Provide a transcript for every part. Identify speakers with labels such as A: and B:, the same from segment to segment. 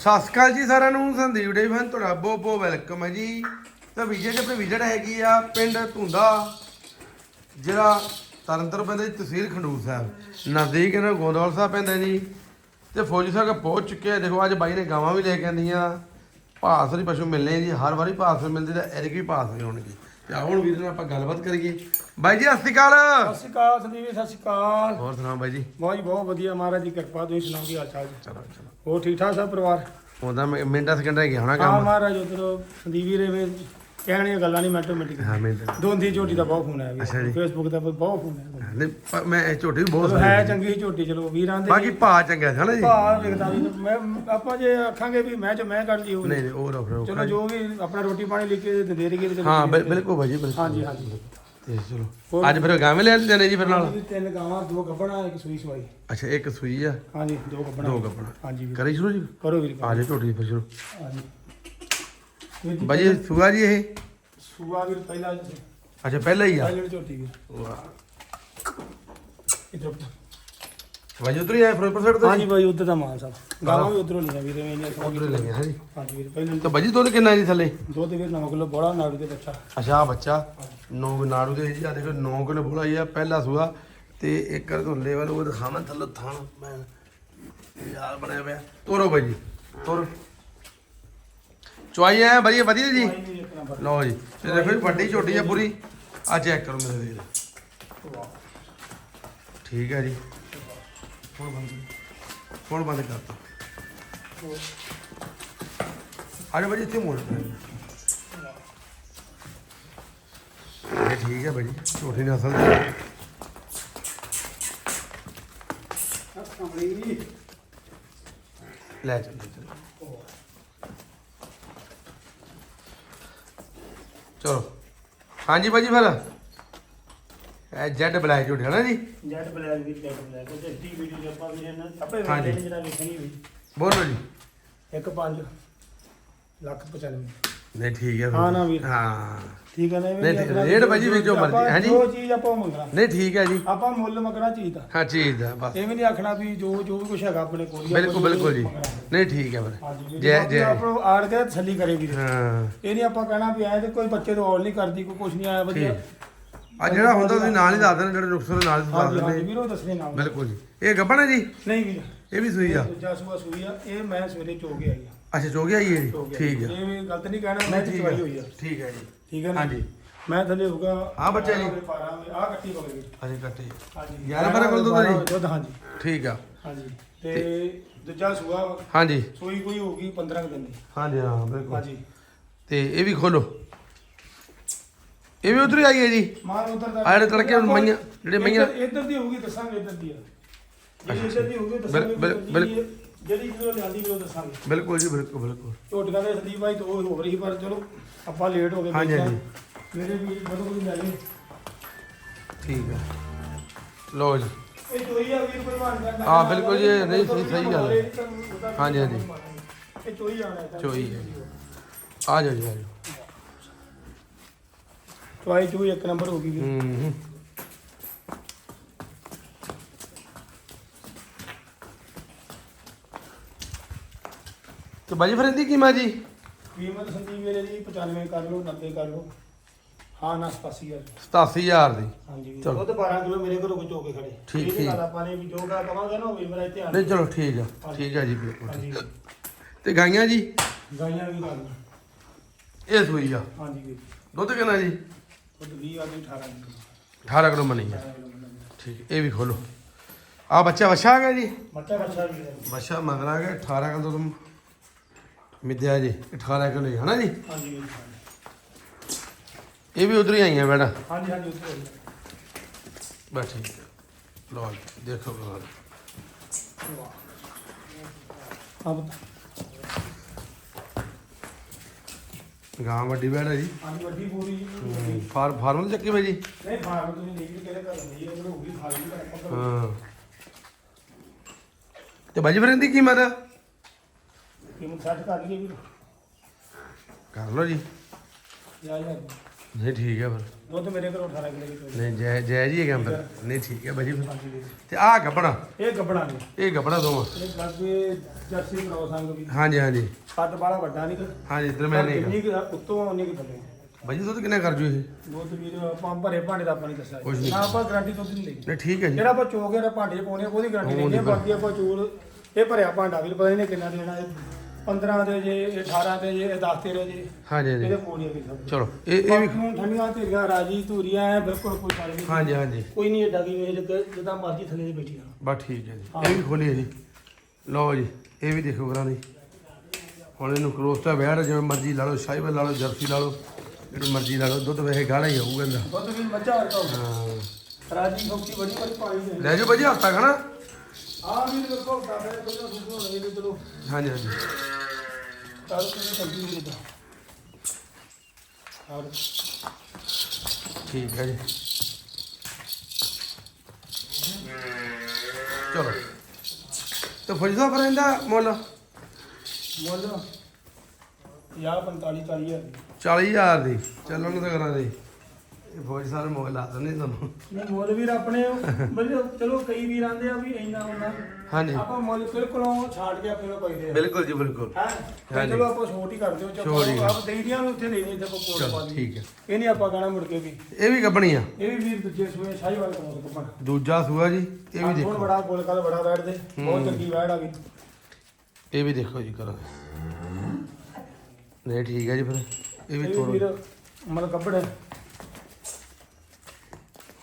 A: ਸਤਿ ਸ਼੍ਰੀ ਅਕਾਲ ਜੀ ਸਾਰਿਆਂ ਨੂੰ, ਸੰਦੀਪ ਡੇ ਤੁਹਾਡਾ ਬਹੁਤ ਬਹੁਤ ਵੈਲਕਮ ਹੈ ਜੀ। ਤਾਂ ਵਿਜੇ ਤੇ ਵਿਜਟ ਹੈਗੀ ਆ ਪਿੰਡ ਧੁੰਦਾ ਜਿਹੜਾ ਤਰਨਤਰ ਪੈਂਦਾ ਜੀ, ਤਹਿਸੀਲ ਖੰਡੂਰ ਸਾਹਿਬ। ਨਜ਼ਦੀਕ ਇਹਨਾਂ ਗੋਦਵਾਲ ਸਾਹਿਬ ਪੈਂਦਾ ਜੀ। ਤੇ ਫੌਜੀ ਸਾਹਿਬ ਪਹੁੰਚ ਚੁੱਕੇ ਆ, ਦੇਖੋ ਅੱਜ ਬਾਈ ਨੇ ਗਾਵਾਂ ਵੀ ਲੈ ਕੇ ਆਂਦੀਆਂ ਭਾਸਰੀ ਪਸ਼ੂ ਮਿਲਨੇ ਜੀ, ਹਰ ਵਾਰੀ ਭਾਸਰੀ ਮਿਲਦੀ ਤਾਂ ਐਰਕ ਵੀ ਭਾਸਰੀ ਹੋਣਗੇ। ਤੇ ਆਓ ਹੁਣ ਵੀਰ ਨਾਲ ਆਪਾਂ ਗੱਲਬਾਤ ਕਰੀਏ। ਬਾਈ ਜੀ ਸਤਿ ਸ਼੍ਰੀ ਅਕਾਲ।
B: ਸਤਿ ਸ਼੍ਰੀ ਅਕਾਲ ਸੰਦੀਪ ਜੀ, ਸਤਿ ਸ਼੍ਰੀ ਅਕਾਲ।
A: ਹੋਰ ਸੁਣਾਓ ਬਾਈ ਜੀ?
B: ਬਹੁਤ ਜੀ ਬਹੁਤ ਵਧੀਆ ਮਹਾਰਾਜ ਦੀ ਕਿਰਪਾ ਤੁਸੀਂ ਸੁਣਾਓ ਕੀ ਹਾਲ ਚਾਲ ਜੀ?
A: ਚਲੋ ਚਲੋ।
B: ਹੋਰ ਠੀਕ ਠਾਕ ਸਭ ਪਰਿਵਾਰ?
A: ਉਹਦਾ ਮਿੰਟਾਂ ਸਕਿੰਟਾਂ ਹੀ ਗਿਆ ਹੋਣਾ
B: ਹਾਂ
A: ਕੰਮ।
B: ਮਹਾਰਾਜ ਉਧਰ ਸੰਦੀਪ ਵੀਰੇ ਵੇ ਕਹਿਣ ਦੀਆਂ ਗੱਲਾਂ ਨਹੀਂ ਮਿੰਟੋ ਮਿੰਟ
A: ਹਾਂ ਮਿੰਟ।
B: ਦੋਂਦੀ ਝੋਟੀ ਦਾ ਬਹੁਤ ਫੋਨ
A: ਅੱਛਾ ਜੀ।
B: ਆਇਆ ਫੇਸਬੁੱਕ ਤੇ ਬਹੁਤ ਫੋਨ ਆਇਆ।
A: ਨਹੀਂ ਪਰ ਮੈਂ ਇਹ ਝੋਟੀ ਵੀ ਬਹੁਤ
B: ਚਲੋ ਹੈ ਚੰਗੀ ਝੋਟੀ ਚਲੋ ਵੀਰਾਂ ਦੇ
A: ਬਾਕੀ ਭਾ ਚੰਗਾ ਸੀ ਨਾ ਜੀ?
B: ਭਾਅ ਵਿਕਦਾ ਵੀ ਮੈਂ ਆਪਾਂ ਜੇ ਆਖਾਂਗੇ ਵੀ ਮੈਂ ਚ ਮੈਂ ਕੱਢ ਲਈ ਉਹ
A: ਨਹੀਂ ਨਹੀਂ ਉਹ ਰਫ
B: ਚਲੋ ਜੋ ਵੀ ਆਪਣਾ ਰੋਟੀ ਪਾਣੀ ਲਿਖ ਕੇ ਦੇ ਰਹੀਏ ਤੇ ਚਲੋ
A: ਹਾਂ ਬਿਲ- ਬਿਲਕੁਲ ਭਾਜੀ ਬਿਲਕੁਲ।
B: ਹਾਂਜੀ ਹਾਂਜੀ।
A: ਤੇ ਚਲੋ? ਅੱਜ ਫਿਰ ਗਾਵੇਂ ਲੈ ਨੇ ਜੀ ਫਿਰ ਨਾਲ?
B: ਵੀ ਤਿੰਨ ਗਾਵਾਂ ਦੋ ਗੱਬਣਾ ਇੱਕ ਸੂਈ ਸਵਾਈ।
A: ਅੱਛਾ ਇੱਕ ਸੂਈ ਆ?
B: ਹਾਂਜੀ ਦੋ ਗੱਬਣਾ।
A: ਦੋ ਗੱਬਣਾ।
B: ਹਾਂਜੀ ਵੀਰ।
A: ਕਰੀ ਸ਼ੁਰੂ ਜੀ?
B: ਕਰੋ ਵੀਰ
A: ਆ ਜੇ ਝੋਟੀ ਫਿਰ ਸ਼ੁਰੂ।
B: ਹਾਂਜੀ।
A: ਬਾਜੀ ਸੂਆ ਜੀ ਇਹ?
B: ਸੂਆ ਵੀਰ ਪਹਿਲਾਂ
A: ਅੱਛਾ ਪਹਿਲਾਂ ਹੀ ਆ?
B: ਪਹਿਲਾਂ ਝੋਟੀ ਵੀਰ
A: ਵਾਹ।
B: ਇਧਰ
A: ਬਾਜੀ ਉਧਰ ਹੀ ਆਇਆ ਫਿਰੋਜ਼ਪੁਰ ਸਾਈਡ ਤੋਂ?
B: ਹਾਂਜੀ ਬਾਈ ਉਧਰ ਦਾ ਮਾਲ ਸਾਹਿਬ ਗਾਵਾਂ ਵੀ ਉਧਰੋਂ ਲਈਆਂ ਵੀਰੇ ਮੈਨੇ
A: ਉਧਰ ਹੀ ਲੱਗੇ ਹੈ ਜੀ
B: ਹਾਂਜੀ ਵੀਰ ਪਹਿਲਾਂ
A: ਤਾਂ ਬਾਜੀ ਦੁੱਧ ਕਿੰਨਾ ਜੀ ਥੱਲੇ?
B: ਦੁੱਧ ਵੀਰ 9 ਕਿਲੋ ਬੜਾ ਨਾੜੂ ਦੇ ਬੱਚਾ।
A: ਅੱਛਾ ਆ ਬੱਚਾ। 9 ਨਾੜੂ ਦੇ ਜੀ ਆ ਦੇਖੋ 9 ਕਿਲੋ ਬੋਲਾ ਹੀ ਆ ਪਹਿਲਾ ਸੂਆ। ਤੇ ਇੱਕ ਤੋਂ ਲੈਵਲ ਉਹ ਦਿਖਾਵਾਂ ਥੱਲੇ ਥਾਣ ਮੈਂ ਯਾਰ ਬਣਿਆ ਪਿਆ। ਤੋਰੋ ਬਾਜੀ ਤੋਰੋ। ਚੁਆਈ ਐ ਵਧੀਆ ਵਧੀਆ ਜੀ? ਲਓ ਜੀ ਤੇ ਦੇਖੋ ਜੀ ਵੱਡੀ ਝੋਟੀ ਆ ਪੂਰੀ। ਆ ਚੈੱਕ ਕਰੋ ਮੇਰੇ ਵੀਰ। ਠੀਕ ਹੈ ਜੀ। ਹੁਣ ਬੰਦ ਹੁਣ ਬੰਦ ਕਰਤਾ ਆ ਜਾ ਬਾਜੀ ਇੱਥੇ ਮੋੜ ਇਹ ਠੀਕ ਹੈ ਬਾਜੀ ਝੋਟੀ ਨਸਲ ਦੀ ਲੈ ਚੱਲ ਚੱਲ। ਚਲੋ। ਹਾਂਜੀ ਬਾਜੀ ਫਿਰ। ਇਹ ਜੈਡ ਬਲੈਕ ਝੋਟੀ ਹੈ ਨਾ ਜੀ?
B: ਜੈਟ ਬਲੈਕ ਵੀਰ ਜੈਟ ਬਲੈਕ ਤੇ ਟੀ ਵੀਡੀਓ ਆਪਾਂ ਇਹਨਾਂ ਆਪੇ
A: ਹਾਂਜੀ।
B: ਵੇਖਦੇ ਜਿਹੜਾ ਵੇਖਣੀ ਵੀ।
A: ਬੋਲੋ ਜੀ।
B: ਇੱਕ 5 ਲੱਖ 95
A: ਨਹੀਂ ਠੀਕ ਹੈ
B: ਹਾਂ ਨਾ ਵੀਰ।
A: ਹਾਂ।
B: ਠੀਕ ਹੈ ਨਾ
A: ਨਹੀਂ, ਰੇਟ ਭਾਜੀ ਵਿੱਚ ਜੋ ਮਰਜ਼ੀ, ਹਾਂਜੀ।
B: ਜੋ? ਚੀਜ਼ ਆਪਾਂ ਮੰਗਣਾ।
A: ਨਹੀਂ ਠੀਕ ਹੈ ਜੀ।
B: ਆਪਾਂ ਮੁੱਲ ਮੰਗਣਾ ਚੀਜ਼ ਦਾ।
A: ਹਾਂ ਚੀਜ਼ ਦਾ ਬਸ।
B: ਇਹ ਵੀ ਨਹੀਂ ਆਖਣਾ ਵੀ ਜੋ ਜੋ ਵੀ ਕੁਝ ਹੈਗਾ ਆਪਣੇ ਕੋਲ ਹੀ ਆਪਾਂ
A: ਬਿਲਕੁਲ
B: ਜੋ
A: ਬਿਲਕੁਲ ਜੀ।
B: ਮੰਗਣਾ।
A: ਨਹੀਂ ਠੀਕ ਹੈ ਫਿਰ। ਜੈ ਜੈ
B: ਆਪਾਂ ਆੜ ਕੇ ਤਸੱਲੀ ਕਰੇ ਵੀਰ।
A: ਹਾਂ।
B: ਇਹ ਨਹੀਂ ਆਪਾਂ ਕਹਿਣਾ ਵੀ ਆਏ ਤੇ ਕੋਈ ਬੱਚੇ ਤੋਂ ਔਲ ਨਹੀਂ ਕਰਦੀ ਕੋਈ ਕੁਝ ਨਹੀਂ ਆਇਆ ਵਧੀਆ।
A: ਆ ਜਿਹੜਾ ਹੁੰਦਾ ਤੁਸੀਂ ਨਾਲ ਹੀ ਦੱਸ ਦੇਣਾ ਜਿਹੜੇ ਨੁਕਸ ਨਾਲ ਹੀ ਦੱਸ
B: ਹਾਂਜੀ ਵੀਰੋ ਦੱਸਣੇ ਨਾਮ
A: ਬਿਲਕੁਲ ਜੀ। ਇਹ ਗੱਬਣ ਹੈ ਜੀ?
B: ਨਹੀਂ ਵੀਰ।
A: ਇਹ ਵੀ ਸੂਈ ਆ।
B: ਦੂਜਾ ਸੂਆ ਸੂਈ ਆ ਇਹ ਮੈਂ ਸਵੇਰੇ ਚੋ ਕੇ ਆਈ ਆ।
A: ਅੱਛਾ ਚੋ ਗਿਆ ਜੀ ਇਹ? ਜੀ। ਠੀਕ ਹੈ
B: ਇਹ ਵੀ ਗਲਤ ਨਹੀਂ ਕਹਿਣਾ ਮੈਂ
A: ਠੀਕ
B: ਚਵਾਈ ਹੋਈ ਆ।
A: ਠੀਕ ਹੈ ਜੀ।
B: ਠੀਕ ਹੈ ਨਾ
A: ਹਾਂਜੀ।
B: ਮੈਂ ਥੱਲੇ ਹੋਊਗਾ
A: ਆਹ ਬੱਚਾ ਜੀ?
B: ਆ ਕੱਟੀ ਪਕੜ
A: ਅਜੇ ਕੱਟੇ
B: ਹਾਂਜੀ।
A: 11 ਬਾਰਾਂ ਕਿਲੋ ਦੁੱਧ ਆ ਜੀ?
B: ਦੁੱਧ ਹਾਂਜੀ।
A: ਠੀਕ ਆ।
B: ਹਾਂਜੀ। ਤੇ ਦੂਜਾ ਸੂਆ
A: ਹਾਂਜੀ।
B: ਸੂਈ ਕੋਈ ਹੋਊਗੀ 15 ਕੁ ਦਿਨ ਦੀ।
A: ਹਾਂਜੀ ਹਾਂ ਬਿਲਕੁਲ।
B: ਹਾਂਜੀ।
A: ਤੇ ਇਹ ਵੀ ਖੋਲੋ। ਇਹ ਵੀ ਉਧਰ ਆਈ ਹੈ ਜੀ?
B: ਮਾਰ ਉਧਰ ਦਾ
A: ਆਹ ਜਿਹੜੇ ਤੜਕੇ ਮਈਆਂ- ਜਿਹੜੇ ਮਈਆਂ-
B: ਇੱਧਰ- ਇੱਧਰ ਦੀ ਹੋਊਗੀ ਦੱਸਾਂਗੇ ਇੱਧਰ ਦੀ ਆ। ਜਿਹੜੀ ਇੱਧਰ ਦੀ ਹੋਊਗੀ ਦੱਸਾਂਗੇ
A: ਬਿਲ- ਬਿਲ-
B: ਵੀ ਜਿਹੜੀ- ਜਿਹੜੀ ਲਿਆਂਦੀ ਦੱਸਾਂਗੇ
A: ਬਿਲਕੁਲ ਜੀ ਬਿਲਕੁਲ ਬਿਲਕੁਲ
B: ਝੋਟੀਆਂ ਦੇ ਸੰਦੀਪ ਭਾਈ ਦੋ ਹੋ ਰਹੀ ਪਰ ਚਲੋ ਆਪਾਂ ਲੇਟ ਹੋ ਗਏ
A: ਹਾਂਜੀ। ਹਾਂਜੀ।
B: ਮੇਰੇ ਵੀ ਬਦਲ ਕੋਈ ਨਹੀਂ
A: ਠੀਕ ਹੈ ਲਓ ਜੀ
B: ਇਹ ਚੋਈ ਆ ਵੀਰ ਭਲਵਾਨ ਕਰਦਾ
A: ਹਾਂ, ਬਿਲਕੁਲ ਜੀ, ਇਹ ਨਹੀਂ, ਸਹੀ- ਸਹੀ ਗੱਲ ਹੈ। ਹਾਂਜੀ, ਹਾਂਜੀ।
B: ਇਹ ਚੋਈ ਆਣਾ ਹੈ
A: ਚੋਈ ਹੈ। ਆ ਜਾਓ ਜੀ ਆ ਜਾਓ
B: ਚੋਈ ਚੋਈ ਇੱਕ ਨੰਬਰ ਹੋ ਗਈ ਵੀਰ
A: ਹੂੰ ਹੂੰ। ਤੇ ਬਾਜੀ ਫਿਰ ਇਹਦੀ ਕੀਮਤ ਜੀ?
B: ਕੀਮਤ ਸੰਦੀਪ ਮੇਰੇ ਜੀ 95 ਕਰ ਲਓ 90 ਕਰ ਲਓ। ਹਾਂ ਨਾ 87 ਆ
A: 87000 ਦੀ।
B: ਹਾਂਜੀ ਵੀਰ।
A: ਚਲੋ।
B: ਉਹ ਤਾਂ 12 ਕਿਲੋ ਮੇਰੇ ਘਰੋਂ ਚੋ ਕੇ ਖੜੇ।
A: ਠੀਕ, ਠੀਕ।
B: ਗੱਲ ਆਪਾਂ ਨੇ ਵੀ ਜੋ ਕਵਾਂਗੇ ਨਾ ਉਹ ਵੀ ਮੇਰਾ ਧਿਆਨ
A: ਨਹੀਂ ਚਲੋ ਠੀਕ ਆ। ਠੀਕ ਆ ਜੀ ਬਿਲਕੁਲ
B: ਹਾਂਜੀ।
A: ਠੀਕ। ਤੇ ਗਾਈਆਂ ਜੀ?
B: ਗਾਈਆਂ ਵੀ ਲਓ
A: ਇਹ ਸੂਈ ਆ।
B: ਹਾਂਜੀ ਵੀਰ
A: ਦੁੱਧ ਕਿੰਨਾ ਜੀ?
B: ਉਹ 20 ਆ ਗਈ 18 ਕਿਲੋ।
A: 18 ਕਿਲੋ ਮਣੀ ਆ।
B: 18 ਕਿਲੋ ਮਿਲਦਾ।
A: ਠੀਕ ਇਹ ਵੀ ਖੋਲੋ। ਆ ਬੱਚਾ ਵਛਾ ਆ ਗਿਆ ਜੀ?
B: ਬੱਚਾ ਬੱਚਾ ਵੀ ਹੈ
A: ਵਛਾ ਮਗਰ ਆ ਗਿਆ 18 ਕਿਲੋ ਤੁਮ ਮਿੱਦਿਆ ਜੀ 18 ਕਿਲੋ ਹਨਾ ਜੀ?
B: ਹਾਂਜੀ
A: ਇਹ ਵੀ ਉਧਰ ਹੀ ਆਈਆਂ ਬੈਣਾ
B: ਹਾਂਜੀ ਹਾਂਜੀ ਉੱਥੇ ਹੋਈ।
A: ਬਸ ਠੀਕ ਹੈ। ਜੀ, ਦੇਖੋ
B: ਆ ਬਤਾ।
A: ਗਾਂ ਵੱਡੀ ਬੈੜ ਹੈ ਜੀ।
B: ਹਾਂਜੀ ਵੱਡੀ ਪੂਰੀ। ਜੀ।
A: ਫਾਰ ਫਾਰਮ ਤੇ ਚੱਕੀ ਭਾਜੀ
B: ਨਹੀਂ ਫਾਰਮ ਤੁਸੀਂ ਨਹੀਂ ਵੀ ਕਿਹੜੇ ਨਹੀਂ ਹੈ ਉਹ ਵੀ ਫਾਰਮ ਦਾ ਆਪਾਂ ਘਰ-
A: ਹਾਂ। ਤੇ ਬਾਜੀ ਫਿਰ ਇਹਦੀ ਕੀਮਤ
B: ਕੀਮਤ 60 ਕਰ ਲਈਏ ਵੀਰ?
A: ਕਰ ਲਓ ਜੀ। ਨਹੀਂ ਠੀਕ ਹੈ ਫਿਰ।
B: ਦੁੱਧ ਮੇਰੇ ਘਰੋਂ 18 ਕਿਲੋ ਦੀ
A: ਨਹੀਂ ਜੈ ਜੈ ਜੀ ਹੈਗਾ ਫਿਰ ਨਹੀਂ ਠੀਕ ਹੈ ਫਿਰ।
B: ਵੀਰ।
A: ਤੇ ਆਹ ਗੱਬਣਾ।
B: ਇਹ ਗੱਬਣਾ ਨੇ।
A: ਇਹ ਗੱਬਣਾ ਦੋਵਾਂ।
B: ਇਹ ਗੱਬੇ ਜਰਸੀ ਕ੍ਰੋਸ ਸੰਗ ਵੀ।
A: ਹਾਂਜੀ ਹਾਂਜੀ।
B: ਕੱਦ ਬਾਲਾ ਵੱਡਾ ਨਹੀਂ
A: ਹਾਂਜੀ ਇਧਰ ਮੈਂ ਨਹੀਂ
B: ਜਿੰਨੀ ਕੁ ਉੱਤੋਂ ਉਨੀ ਕੁ ਥੱਲੇ।
A: ਬਾਜੀ ਦੁੱਧ ਕਿੰਨਾ ਕਰ ਜੂ ਇਹ?
B: ਦੁੱਧ ਵੀਰ ਆਪਾਂ ਭਰੇ ਭਾਂਡੇ ਦਾ ਆਪਾਂ ਨਹੀਂ ਦੱਸਿਆ।
A: ਕੁਛ ਨਹੀਂ।
B: ਨਾ ਆਪਾਂ ਗਾਰੰਟੀ ਦੁੱਧ ਨਹੀਂ ਲਈ।
A: ਨਹੀਂ ਠੀਕ ਹੈ ਜੀ।
B: ਜਿਹੜਾ ਆਪਾਂ ਚੋਗੇ ਦਾ ਭਾਂਡੇ 'ਚ ਪਾਉਣੇ ਆ, ਉਹਦੀ ਗਾਰੰਟੀ ਆ ਬਾਕੀ ਆਪਾਂ ਚੂਰ ਇਹ ਭਰਿਆ ਭਾਂਡਾ ਵੀਰ ਪਤਾ ਨਹੀਂ ਕਿੰਨਾ ਦੇਣਾ ਇਹ 15 ਦੇ ਜੇ ਇਹ 18 ਦੇ ਜੇ ਇਹ 10 ਤੇਰੇ ਜੇ।
A: ਹਾਂਜੀ ਹਾਂਜੀ।
B: ਇਹਦੇ ਕੋਲ ਹੀ ਆ ਵੀਰ ਸਭ
A: ਚਲੋ ਇਹ ਇਹ ਵੀ
B: ਬਾਕੀ ਹੁਣ ਠੰਡੀਆਂ ਧੀਰੀਆਂ ਰਾਜੀ ਧੂਰੀਆਂ ਐ ਬਿਲਕੁਲ ਕੋਈ ਗੱਲ ਨਹੀਂ
A: ਹਾਂਜੀ ਹਾਂਜੀ।
B: ਕੋਈ ਨਹੀਂ ਏਡਾ ਕੀ ਵੇਖ ਜਿੱਦਾਂ ਮਰਜ਼ੀ ਥੱਲੇ ਦੇ ਬੈਠੀ ਆ
A: ਬਸ ਠੀਕ ਹੈ ਜੀ। ਇਹ ਵੀ ਖੋਲੀ ਜੀ। ਲਓ ਜੀ ਇਹ ਵੀ ਦੇਖੋ ਕਰਾਂ ਦੀ ਹੁਣ ਇਹਨੂੰ ਕਲੋਸਟਾ ਬੈਠ ਜਿਵੇਂ ਮਰਜ਼ੀ ਲਾ ਲਓ ਸ਼ਾਹੀਵਾਲ ਲਾ ਲਓ ਜਰਸੀ ਲਾ ਲਓ ਜਿਹੜੀ ਮਰਜ਼ੀ ਲਾ ਲਓ। ਦੁੱਧ ਵੈਸੇ ਗਾੜਾ ਹੀ ਆਊਗਾ ਇਹਦਾ।
B: ਦੁੱਧ ਵੀ ਮੱਝਾਂ ਵਰਗਾ ਹੋਊਗਾ।
A: ਹਾਂ।
B: ਰਾਜੀ ਖੋਕੀ ਬੜੀ ਬੜੀ ਪਾਣੀ ਦੇ
A: ਲੈ ਜਾਓ ਬਾਜੀ ਹਫਤਾ ਖਾਣਾ
B: ਆ ਵੀ ਦੇਖੋ ਸੁਣੋ ਚਲੋ।
A: ਹਾਂਜੀ ਹਾਂਜੀ।
B: ਵੀ ਦਾ
A: ਠੀਕ ਹੈ ਜੀ। ਚਲੋ। ਤੇ ਫੌਜੀ ਸਾਹਿਬ ਫਿਰ ਇਹਦਾ ਮੁੱਲ?
B: ਮੁੱਲ? 50 45 40 ਹਜ਼ਾਰ ਦੀ।
A: 40000 ਦੀ। ਚੱਲਣ ਤਾਂ ਕਰਾਂ ਦੇ। ਇਹ ਫੌਜੀ ਨੇ ਮੁੱਲ ਲਾ ਦਿੰਦੇ ਤੁਹਾਨੂੰ।
B: ਨਹੀਂ ਮੁੱਲ ਵੀਰ ਆਪਣੇ ਵਧੀਆ ਚਲੋ ਕਈ ਵੀਰ ਆਂਦੇ ਆ ਵੀ ਇੰਨਾ ਉਹਨਾਂ
A: ਹਾਂਜੀ।
B: ਆਪਾਂ ਮੁੱਲ ਬਿਲਕੁਲੋਂ ਛਾੜ ਕੇ ਆਪਣੇ ਨੂੰ ਪੈਦੇ ਆ।
A: ਬਿਲਕੁਲ ਜੀ ਬਿਲਕੁਲ।
B: ਹਾਂ?
A: ਹਾਂਜੀ।
B: ਚਲੋ ਆਪਾਂ ਛੋਟ ਹੀ ਕਰ ਦਿਓ।
A: ਛੋਟ ਹੀ
B: ਚਲੋ ਆਪ ਦੇਈਆਂ ਨੂੰ ਉੱਥੇ ਲੈਣੀ ਇੱਥੇ ਕੋਲ ਪਾ
A: ਚਲੋ
B: ਦੀ
A: ਠੀਕ ਹੈ।
B: ਇਹ ਨਹੀਂ ਆਪਾਂ ਕਹਿਣਾ ਮੁੜ ਕੇ ਵੀ।
A: ਇਹ ਵੀ ਗੱਬਣੀ ਆ
B: ਇਹ ਵੀ ਵੀਰ ਦੂਜੇ ਸੂਏ ਸ਼ਾਹੀਵਾਲ ਕੋਲ ਕੱਪਣ।
A: ਦੂਜਾ ਸੂਆ ਜੀ ਇਹ ਵੀ
B: ਹੁਣ
A: ਦੇਖੋ।
B: ਬੜਾ ਗੋਲ ਕਾਲ ਬੜਾ ਬੈਠਦੇ ਬਹੁਤ ਚੰਗੀ ਬੈਠ ਆ ਵੀ।
A: ਇਹ ਵੀ ਦੇਖੋ ਜੀ ਕਰੋ। ਨਹੀਂ ਠੀਕ ਹੈ ਜੀ ਫਿਰ। ਇਹ ਵੀ
B: ਇਹ ਵੀ
A: ਤੋੜੋ।
B: ਵੀਰ ਮਨ ਕੱਪੜੇ।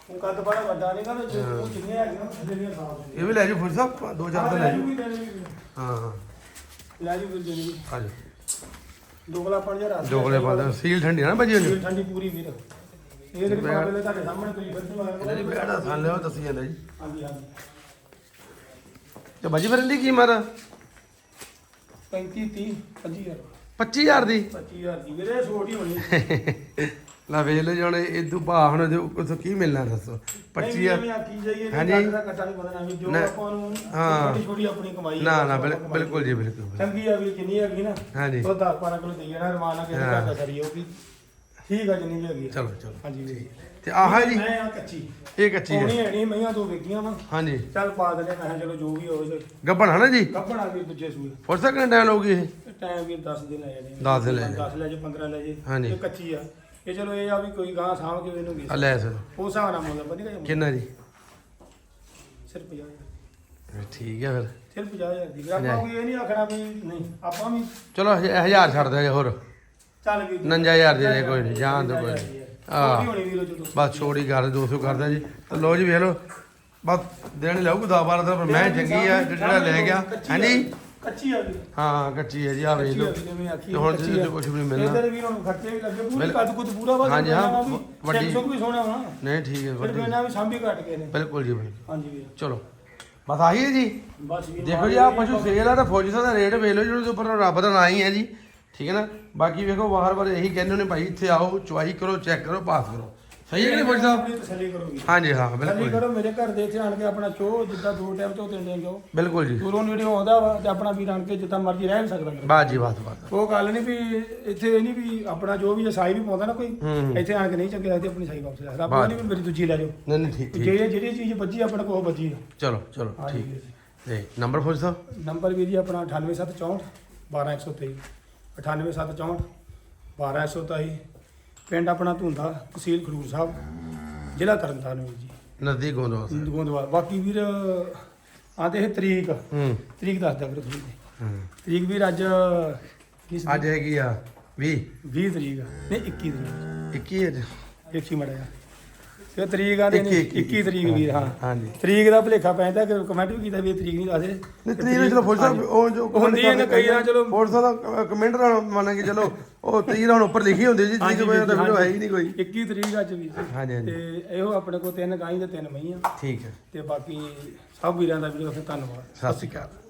B: ਉਹ ਕੱਦ ਬੜਾ ਵੱਡਾ ਨਹੀਂ ਨਾ ਜੋ ਉਹ ਜਿੰਨੇ ਹੈਗੇ ਨਾ ਜਿਹੜੀਆਂ ਸਾਫ਼
A: ਇਹ ਵੀ ਲੈ ਜਾਓ ਫੌਜੀ ਸਾਹਿਬ ਦੋ ਚਾਰ ਤਾਂ ਲੈ ਜਾਓ। ਹਾਂ ਹਾਂ।
B: ਲੈ ਜੀ ਵੀਰ
A: ਆ ਜਾਓ।
B: ਦੋਗਲਾ ਪਣ ਜਰਾ
A: ਜੋਗਲੇ ਪਾਦਾ ਸੀਲ ਠੰਡੀ ਆ ਨਾ ਭਾਜੀ ਉਹਨੂੰ
B: ਠੰਡੀ ਪੂਰੀ ਵੀਰ। ਇਹ ਦੇਖੋ ਪਹਿਲੇ ਤੁਹਾਡੇ ਸਾਹਮਣੇ ਤੁਸੀਂ ਬੱਚੇ
A: ਇਹਨਾਂ ਦੀ ਬੈੜਾ ਥਾਂ ਲਿਓ ਦੱਸੀ ਜਾਂਦਾ ਜੀ।
B: ਹਾਂਜੀ ਹਾਂਜੀ।
A: ਤੇ ਭਾਜੀ ਫਿਰ ਇਹਦੀ ਕੀਮਤ
B: 35 30 25000
A: 25000 ਦੀ?
B: 25000 ਦੀ। ਵੀਰੇ ਛੋਟੀ ਹੋਣੀ।
A: ਲੈ ਵੇਖ ਲਓ ਜਣੇ ਇਦੋਂ ਭਾ ਹੁਣ ਜੋ ਕੁਛ ਕੀ ਮਿਲਣਾ ਦੱਸੋ? 25000
B: ਮੈਂ ਆਖੀ ਜਾਈਏ
A: ਹਾਂਜੀ।
B: ਨਹੀਂ ਦਾ ਕੱਟਾ ਨਹੀਂ ਬਦਲਣਾ ਵੀ ਜੋ। ਆਪਾਂ ਨੂੰ
A: ਹਾਂ।
B: ਛੋਟੀ ਛੋਟੀ ਆਪਣੀ ਕਮਾਈ
A: ਨਾ ਨਾ ਬਿਲਕੁਲ ਜੀ ਬਿਲਕੁਲ
B: ਚੰਗੀ ਆ ਵੀ ਜਿੰਨੀ ਹੈਗੀ ਨਾ
A: ਹਾਂਜੀ।
B: ਉਹ 10 12 ਕਿਲੋ ਦੇਈ ਜਾਣਾ ਰਮਾਨਾ ਕਿਸੇ ਦਾ ਕਰੀ ਉਹ ਵੀ ਠੀਕ ਆ ਜਿੰਨੀ ਵੀ ਹੈਗੀ ਆ।
A: ਚਲੋ ਚਲੋ।
B: ਹਾਂਜੀ ਵੀਰ।
A: ਤੇ ਆਹ ਜੀ।
B: ਮੈਂ ਆ ਕੱਚੀ।
A: ਇਹ ਕੱਚੀ ਹੈ
B: ਪਾਉਣੀ ਹੈ ਨਹੀਂ ਮਈਆਂ ਦੋ ਵੇਖੀਆਂ ਵਾ।
A: ਹਾਂਜੀ।
B: ਚੱਲ ਪਾ ਦਿੰਦੇ ਮੈਂ ਚਲੋ ਜੋ ਵੀ ਹੋਵੇ
A: ਗੱਬਣ ਹੈ ਨਾ ਜੀ।
B: ਕੱਪੜਾ ਵੀ ਦੂਜੇ ਸੂਏ।
A: ਹੋਰ ਸਾ ਕਿੰਨਾ ਟਾਈਮ ਲਊਗੀ ਇਹ?
B: ਟਾਈਮ ਵੀ 10 ਦਿਨ ਲੈ ਜਾਣੇ
A: 10 ਦਿਨ ਲੈ ਜਾਣੇ।
B: 10 ਲੈ ਜੇ 15 ਲੈ ਜੇ
A: ਹਾਂਜੀ।
B: ਇਹ ਕੱਚੀ ਆ। ਇਹ ਚਲੋ ਇਹ ਆ ਵੀ ਕੋਈ ਗਾਂ ਸਾਂਭ ਕੇ ਇਹਨੂੰ
A: ਆ ਲੈ ਸਰ।
B: ਉਸ ਹਿਸਾਬ ਨਾਲ ਮੁੱਲ ਜਿਹਾ ਮੁੱਲ।
A: ਕਿੰਨਾ ਜੀ?
B: ਸਿਰਫ 50000
A: ਠੀਕ ਹੈ ਫਿਰ।
B: ਸਿਰਫ 50000 ਦੀ। ਆਪਾਂ ਕੋਈ ਇਹ ਨਹੀਂ ਆਖਣਾ ਵੀ ਨਹੀਂ ਆਪਾਂ ਵੀ
A: ਚਲੋ ਹਜ਼- ਹਜ਼ਾਰ ਛੱਡ ਦੇ ਹੋਰ।
B: ਚੱਲ ਵੀ
A: 59000 ਦੇ ਦੇ ਕੋਈ ਨਹੀਂ ਜਾਣ ਦੋ ਕੋਈ ਨਹੀਂ
B: ਆ। ਹੋਣੀ ਵੀਰੋ
A: ਬਸ ਛੋੜੀ ਕਰ 200 ਕਰਦਾ ਜੀ। ਤਾਂ ਲੋ ਜੀ ਵੇਖ ਲਓ। ਬਸ ਦੇਣ ਲਾਊਗਾ 10 12 ਦਾ ਪਰ ਮੈਂ ਚੰਗੀ ਆ ਜਿਹੜਾ ਲੈ ਗਿਆ। ਹਾਂਜੀ
B: ਕੱਚੀ ਆ ਵੀ।
A: ਹਾਂ ਕੱਚੀ ਹੈ ਜੀ ਆ ਵੇਖ ਲਓ।
B: ਵੀ ਜਿਵੇਂ ਆਖੀ
A: ਤੇ ਹੁਣ
B: ਕੱਚੀ
A: ਜਿਹਦੇ
B: ਆ।
A: ਕੁਝ ਵੀ ਮਿਲਣਾ।
B: ਇਹਦੇ ਵੀ ਹੁਣ ਖਰਚੇ ਵੀ ਲੱਗੇ ਪੂਰੀ ਕੱਦ ਕੁੱਦ ਪੂਰਾ ਵਾ
A: ਹਾਂਜੀ, ਹਾਂ, ਵੱਡੀ-
B: ਸੁੱਕ ਵੀ ਸੋਹਣਾ ਵਾ।
A: ਨਹੀਂ ਠੀਕ ਹੈ
B: ਫਿਰ
A: ਵੱਡੀ।
B: ਇਹਨਾਂ ਵੀ ਸਾਂਭੀ ਘਟ ਗਏ ਨੇ
A: ਬਿਲਕੁਲ ਜੀ ਬਿਲਕੁਲ।
B: ਹਾਂਜੀ ਵੀਰ।
A: ਚਲੋ। ਬਸ ਆਹੀ ਹੈ ਜੀ।
B: ਬਸ ਵੀਰ
A: ਦੇਖੋ ਜੀ ਆ ਪਸ਼ੂ ਸੇਲ ਆ ਤਾਂ ਫੌਜੀ ਸਾਹਿਬ ਦਾ ਰੇਟ ਵੇਖ ਲਓ ਜਿਹਦੇ ਉੱਪਰ ਰੱਬ ਦਾ ਨਾਂ ਹੀ ਹੈ ਜੀ। ਠੀਕ ਹੈ ਨਾ? ਬਾਕੀ ਵੇਖੋ ਬਾਹਰ ਬਾਰ ਇਹੀ ਕਹਿੰਦੇ ਨੇ ਭਾਈ ਇੱਥੇ ਆਓ ਚੁਆਈ ਕਰੋ ਚੈੱਕ ਕਰੋ ਪਾਸ ਕਰੋ। ਸਹੀ ਹੈ ਕਿ ਨਹੀਂ ਫੌਜੀ ਸਾਹਿਬ?
B: ਆਪਣੀ ਤਸੱਲੀ ਕਰੋਗੇ।
A: ਹਾਂਜੀ ਹਾਂ
B: ਤਸੱਲੀ
A: ਬਿਲਕੁਲ
B: ਕਰੋ ਮੇਰੇ ਘਰ ਦੇ ਇੱਥੇ ਆਣ ਕੇ ਆਪਣਾ ਚੋ ਜਿੱਦਾਂ ਦੋ ਟਾਈਮ ਚੋ ਤਿੰਨ ਟਾਈਮ ਚੋ।
A: ਬਿਲਕੁਲ ਜੀ।
B: ਦੂਰੋਂ ਵੀਡੀਓ ਆਉਂਦਾ ਵਾ ਤੇ ਆਪਣਾ ਵੀਰ ਆਣ ਕੇ ਜਿੱਦਾਂ ਮਰਜ਼ੀ ਰਹਿ ਵੀ ਸਕਦਾ ਫਿਰ।
A: ਬਾਤ ਜੀ ਬਾਤ ਬਾਤ।
B: ਉਹ ਗੱਲ ਨਹੀਂ ਵੀ ਇੱਥੇ ਇਹ ਨਹੀਂ ਵੀ ਆਪਣਾ ਜੋ ਵੀ ਸਾਈ ਵੀ ਪਾਉਂਦਾ ਨਾ ਕੋਈ
A: ਹੂੰ
B: ਇੱਥੇ ਆਣ ਕੇ ਨਹੀਂ ਚੰਗੇ ਲੱਗਦੇ ਆਪਣੀ ਸਾਈ ਵਾਪਸ ਲੈ ਸਕਦਾ।
A: ਬਾਤ।
B: ਆਪਾਂ ਨਹੀਂ ਵੀ ਮੇਰੀ ਦੂਜੀ ਲੈ ਜਾਓ।
A: ਨਹੀਂ ਨਹੀਂ ਠੀਕ ਠੀਕ।
B: ਜੇ ਜਿਹੜੀ ਚੀਜ਼ ਬੱਜੀ ਆਪਣੇ ਕੋਲ ਬੱਜੀ ਆ
A: ਚਲੋ ਚਲੋ
B: ਹਾਂਜੀ
A: ਠੀਕ।
B: ਵੀਰ ਜੀ।
A: ਤੇ ਨੰਬਰ ਫੌਜੀ ਸਾਹਿਬ?
B: ਨੰਬਰ ਵੀ ਜੀ ਆਪਣਾ 98764 12123 98764 12123 ਪਿੰਡ ਆਪਣਾ ਧੁੰਦਾ ਤਹਿਸੀਲ ਖਡੂਰ ਸਾਹਿਬ ਜ਼ਿਲ੍ਹਾ ਤਰਨਤਾਰਨ ਵੀਰ ਜੀ।
A: ਗੋਂਦਵਾ
B: ਗੋਂਦਵਾਲ ਬਾਕੀ ਵੀਰ ਆਂਦੇ ਇਹ ਤਰੀਕ।
A: ਹੂੰ।
B: ਤਰੀਕ ਦੱਸ ਦਿਆ ਕਰੋ ਥੋੜੀ
A: ਹੂੰ।
B: ਤਰੀਕ ਵੀਰ ਅੱਜ ਕਿਸ
A: ਅੱਜ ਹੈਗੀ ਆ 20
B: 20 ਤਰੀਕ। ਆ ਨਹੀਂ 21 ਤਰੀਕ।
A: 21 ਹੈ ਜੀ।
B: ਦੇਖੀ ਮੜਿਆ ਤੇ ਤਰੀਕ ਆਂਦੇ ਨੇ
A: 21
B: 21 ਤਰੀਕ ਵੀਰ ਹਾਂ।
A: ਹਾਂਜੀ
B: ਤਰੀਕ ਦਾ ਭਲੇਖਾ ਪੈਂਦਾ ਕਿ ਕਮੈਂਟ ਵੀ ਕੀਤਾ ਵੀ ਇਹ ਤਰੀਕ ਨਹੀਂ ਦੱਸਦੇ।
A: ਨਹੀਂ ਤਰੀਕ ਨੂੰ ਚਲੋ ਸਾਹਿਬ ਉਹ ਜੋ
B: ਹੁੰਦੀ ਹੈ ਨਾ ਕਈ ਵਾਰ ਚਲੋ
A: ਸਾਹਿਬ ਦਾ ਕਮੈਂਟ ਨਾਲ ਮੰਨ ਕੇ ਚਲੋ ਉਹ ਤਰੀਕ ਹੁਣ ਉੱਪਰ ਲਿਖੀ ਹੁੰਦੀ ਜੀ ਤਰੀਕ ਕੋਈ ਤਾਂ ਵੀਡੀਓ ਹੈ ਹੀ ਨਹੀਂ ਕੋਈ।
B: 21 ਤਰੀਕ ਅੱਜ ਵੀ।
A: ਹਾਂਜੀ
B: ਤੇ ਇਹੋ ਆਪਣੇ ਕੋਲ ਤਿੰਨ ਗਾਈਂ ਤੇ ਤਿੰਨ ਮਈਆਂ।
A: ਠੀਕ ਹੈ।
B: ਤੇ ਬਾਕੀ ਸਭ ਵੀਰਾਂ ਦਾ ਵੀਡੀਓ ਫਿਰ ਧੰਨਵਾਦ।
A: ਸਤਿ ਸ਼੍ਰੀ ਅਕਾਲ।